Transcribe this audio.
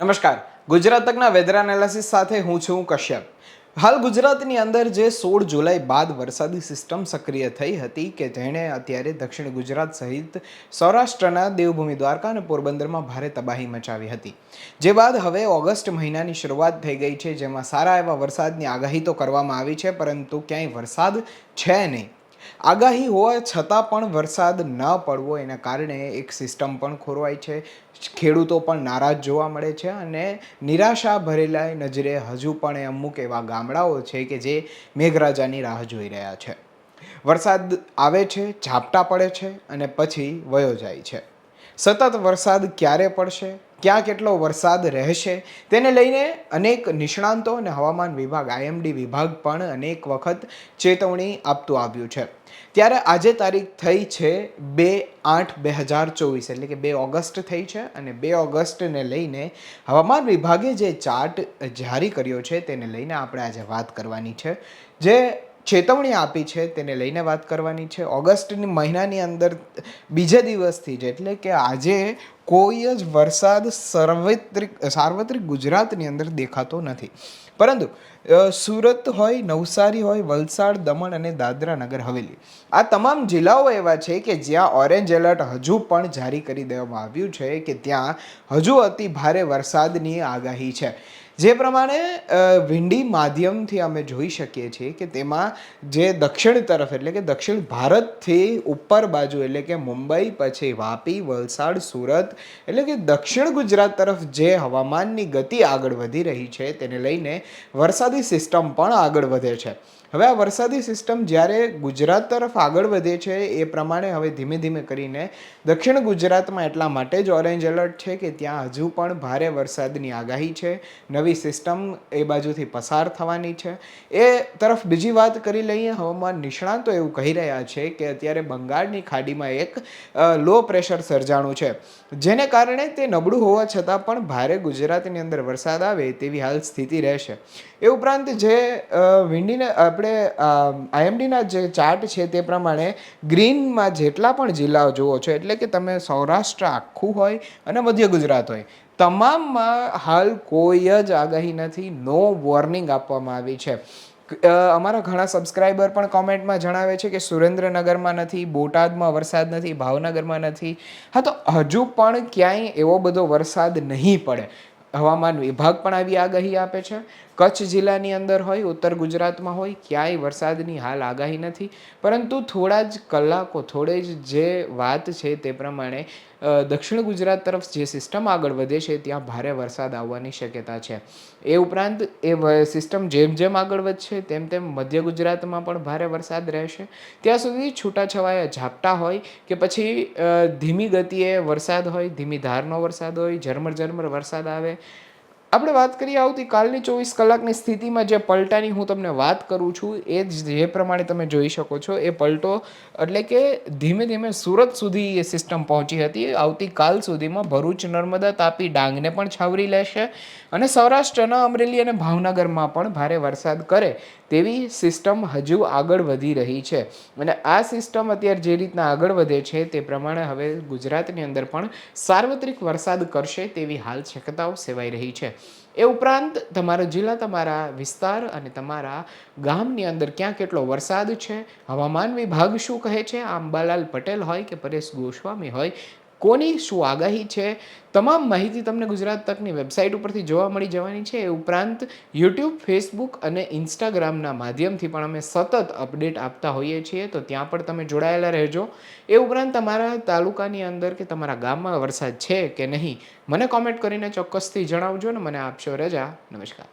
નમસ્કાર. Gujarat તકના weather analysis સાથે હું છું કશ્યપ. હાલ ગુજરાતની અંદર જે સોળ જુલાઈ બાદ વરસાદી સિસ્ટમ સક્રિય થઈ હતી કે જેણે અત્યારે દક્ષિણ ગુજરાત સહિત સૌરાષ્ટ્રના દેવભૂમિ દ્વારકા અને પોરબંદરમાં ભારે તબાહી મચાવી હતી. જે બાદ હવે ઓગસ્ટ મહિનાની શરૂઆત થઈ ગઈ છે જેમાં સારા એવા વરસાદની આગાહી તો કરવામાં આવી છે પરંતુ ક્યાંય વરસાદ છે નહીં. આગાહી હોવા છતાં પણ વરસાદ ન પડવો એના કારણે એક સિસ્ટમ પણ ખોરવાય છે. ખેડૂતો પણ નારાજ જોવા મળે છે અને નિરાશા ભરેલા નજરે હજુ પણ અમુક એવા ગામડાઓ છે કે જે મેઘરાજાની રાહ જોઈ રહ્યા છે. વરસાદ આવે છે, ઝાપટા પડે છે અને પછી વયો જાય છે. સતત વરસાદ ક્યારે પડશે? ક્યાં કેટલો વરસાદ રહેશે તેને લઈને અનેક નિષ્ણાંતો અને હવામાન વિભાગ આઈએમડી વિભાગ પણ અનેક વખત ચેતવણી આપતું આવ્યું છે. ત્યારે આજે તારીખ થઈ છે બે આઠ બે હજાર ચોવીસ, એટલે કે બે ઓગસ્ટ થઈ છે અને બે ઓગસ્ટને લઈને હવામાન વિભાગે જે ચાર્ટ જારી કર્યો છે તેને લઈને આપણે આજે વાત કરવાની છે. જે ચેતવણી આપી છે, તેને લઈને વાત કરવાની છે. ઓગસ્ટની મહિનાની અંદર બીજા દિવસથી જ એટલે કે આજે કોઈ જ વરસાદ સાર્વત્રિક સાર્વત્રિક ગુજરાતની અંદર દેખાતો નથી. પરંતુ સુરત હોય, નવસારી હોય, વલસાડ, દમણ અને દાદરા નગર હવેલી. આ તમામ જિલ્લાઓ એવા છે કે જ્યાં ઓરેન્જ એલર્ટ હજુ પણ જારી કરી દેવામાં આવ્યું છે કે ત્યાં હજુ અતિ ભારે વરસાદની આગાહી છે. જે પ્રમાણે વિંડી માધ્યમથી અમે જોઈ શકીએ છીએ કે તેમાં જે દક્ષિણ તરફ એટલે કે દક્ષિણ ભારતથી ઉપર બાજુ એટલે કે મુંબઈ, પછી વાપી, વલસાડ, સુરત એટલે કે દક્ષિણ ગુજરાત તરફ જે હવામાનની ગતિ આગળ વધી રહી છે તેને લઈને વરસાદી સિસ્ટમ પણ આગળ વધે છે. હવે આ વરસાદી સિસ્ટમ જ્યારે ગુજરાત તરફ આગળ વધે છે, એ પ્રમાણે હવે ધીમે ધીમે કરીને દક્ષિણ ગુજરાતમાં એટલા માટે જ ઓરેન્જ એલર્ટ છે કે ત્યાં હજુ પણ ભારે વરસાદની આગાહી છે. નવી સિસ્ટમ એ બાજુથી પસાર થવાની છે. એ તરફ બીજી વાત કરી લઈએ, હવામાન નિષ્ણાંતો એવું કહી રહ્યા છે કે અત્યારે બંગાળની ખાડીમાં એક લો પ્રેશર સર્જાણું છે. જેને કારણે તે નબળું હોવા છતાં પણ ભારે ગુજરાતની અંદર વરસાદ આવે તેવી હાલ સ્થિતિ રહેશે. એ ઉપરાંત જે વિંડીને આપણે આઈએમડીના જે ચાર્ટ છે તે પ્રમાણે ગ્રીનમાં જેટલા પણ જિલ્લાઓ જુઓ છો, એટલે કે તમે સૌરાષ્ટ્ર આખું હોય અને મધ્ય ગુજરાત હોય, તમામમાં હાલ કોઈ જ આગાહી નથી, નો વોર્નિંગ આપવામાં આવી છે. અમારા ઘણા સબસ્ક્રાઈબર પણ કોમેન્ટમાં જણાવે છે કે સુરેન્દ્રનગરમાં નથી, બોટાદમાં વરસાદ નથી, ભાવનગરમાં નથી. હા, તો હજુ પણ ક્યાંય એવો બધો વરસાદ નહીં પડે. હવામાન વિભાગ પણ આવી આગાહી આપે છે. કચ્છ જિલ્લાની અંદર હોય, ઉત્તર ગુજરાતમાં હોય, ક્યાંય વરસાદની હાલ આગાહી નથી. પરંતુ થોડા જ કલાકો, થોડે જ જે વાત છે તે પ્રમાણે દક્ષિણ ગુજરાત તરફ જે સિસ્ટમ આગળ વધે છે, ત્યાં ભારે વરસાદ આવવાની શક્યતા છે. એ ઉપરાંત, એ સિસ્ટમ જેમ જેમ આગળ વધશે, તેમ તેમ મધ્ય ગુજરાતમાં પણ ભારે વરસાદ રહેશે. ત્યાં સુધી છૂટાછવાયા ઝાપટા હોય કે પછી ધીમી ગતિએ વરસાદ હોય, ધીમી ધારનો વરસાદ હોય, ઝરમર ઝરમર વરસાદ આવે આપણે વાત કરીએ આવતીકાલની ચોવીસ કલાકની સ્થિતિમાં જે પલટાની હું તમને વાત કરું છું, એ જ જે પ્રમાણે તમે જોઈ શકો છો, એ પલટો એટલે કે ધીમે ધીમે સુરત સુધી એ સિસ્ટમ પહોંચી હતી. આવતીકાલ સુધીમાં ભરૂચ નર્મદા તાપી ડાંગને પણ છાવરી લેશે અને સૌરાષ્ટ્રના અમરેલી અને ભાવનગરમાં પણ ભારે વરસાદ કરે તેવી સિસ્ટમ હજુ આગળ વધી રહી છે. અને આ સિસ્ટમ અત્યારે જે રીતના આગળ વધે છે, તે પ્રમાણે હવે ગુજરાતની અંદર પણ સાર્વત્રિક વરસાદ કરશે તેવી હાલ શક્યતાઓ સેવાઈ રહી છે. એ ઉપરાંત તમારો જિલ્લા, તમારા વિસ્તાર અને તમારા ગામની અંદર ક્યાં કેટલો વરસાદ છે, હવામાન વિભાગ શું કહે છે આ અંબાલાલ પટેલ હોય કે પરેશ ગોસ્વામી હોય કોની શું આગાહી છે? તમામ માહિતી તમને ગુજરાત તકની વેબસાઇટ ઉપરથી જોવા મળી જવાની છે. એ ઉપરાંત યુટ્યુબ, ફેસબુક અને ઇન્સ્ટાગ્રામના માધ્યમથી પણ અમે સતત અપડેટ આપતા હોઈએ છીએ. તો ત્યાં પણ તમે જોડાયેલા રહેજો. એ ઉપરાંત તમારા તાલુકાની અંદર કે તમારા ગામમાં વરસાદ છે કે નહીં, મને કોમેન્ટ કરીને ચોક્કસથી જણાવજો ને મને આપશો રજા. નમસ્કાર.